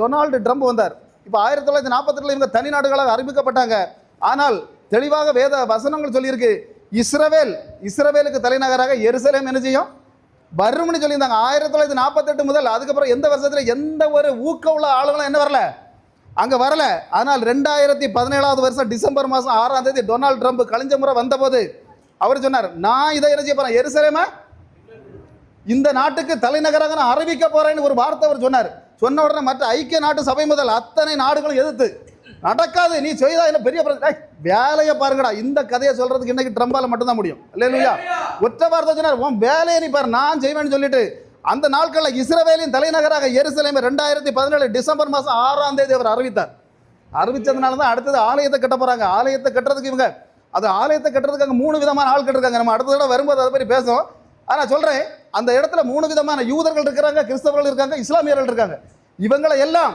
Donald Trump வந்தார். இப்போ ஆயிரத்தி தொள்ளாயிரத்தி நாற்பத்தெட்டில் இவங்க தனி நாடுகளாக அறிவிக்கப்பட்டாங்க. ஆனால் தெளிவாக வேத வசனங்கள் சொல்லியிருக்கு. இஸ்ரவேல் இஸ்ரவேலுக்கு தலைநகராக எருசலேம் என்ன செய்யும்? வரும்னு சொல்லியிருந்தாங்க. ஆயிரத்தி தொள்ளாயிரத்தி நாற்பத்தெட்டு முதல் அதுக்கப்புறம் எந்த வருஷத்தில் எந்த ஒரு ஊக்க உள்ள ஆளுகளும் என்ன வரல? அங்கே வரல. ஆனால் ரெண்டாயிரத்தி பதினேழாவது வருஷம் டிசம்பர் மாதம் ஆறாம் தேதி டொனால்டு ட்ரம்ப் கழிஞ்ச முறை வந்தபோது அவர் சொன்னார் நான் இதை என்ன செய்ய போகிறேன் எருசலேமை? இந்த நாட்டுக்கு தலைநகராக நான் அறிவிக்க போகிறேன்னு ஒரு வார்த்தை அவர் சொன்னார். சொன்ன உடனே மற்ற ஐக்கிய நாட்டு சபை முதல் அத்தனை நாடுகளும் எதிர்த்து நடக்காது நீ செய்தா என்ன பெரிய பிரச்சனை? வேலையை பாருங்கடா இந்த கதையை சொல்றதுக்கு இன்னைக்கு ட்ரம்பால மட்டும்தான் முடியும். இல்லையா ஒற்றை வார்த்தை சொன்னார் உன் வேலையை நீ பாரு நான் செய்வேன்னு சொல்லிட்டு. அந்த நாட்களில் இஸ்ரவேலின் தலைநகராக எருசலேமை ரெண்டாயிரத்தி பதினேழு டிசம்பர் மாதம் ஆறாம் தேதி அவர் அறிவித்தார். அறிவித்ததுனால தான் அடுத்தது ஆலயத்தை கட்ட போகிறாங்க ஆலயத்தை கட்டுறதுக்கு இவங்க அது ஆலயத்தை கட்டுறதுக்கு அங்கே மூணு விதமான ஆள் கட்டிருக்காங்க நம்ம அடுத்த தடவை வரும்போது அதை பற்றி பேசுவோம். ஆனால் சொல்கிறேன் அந்த இடத்துல மூணு விதமான யூதர்கள் இருக்கிறாங்க கிறிஸ்தவர்கள் இருக்காங்க இஸ்லாமியர்கள் இருக்காங்க. இவங்களை எல்லாம்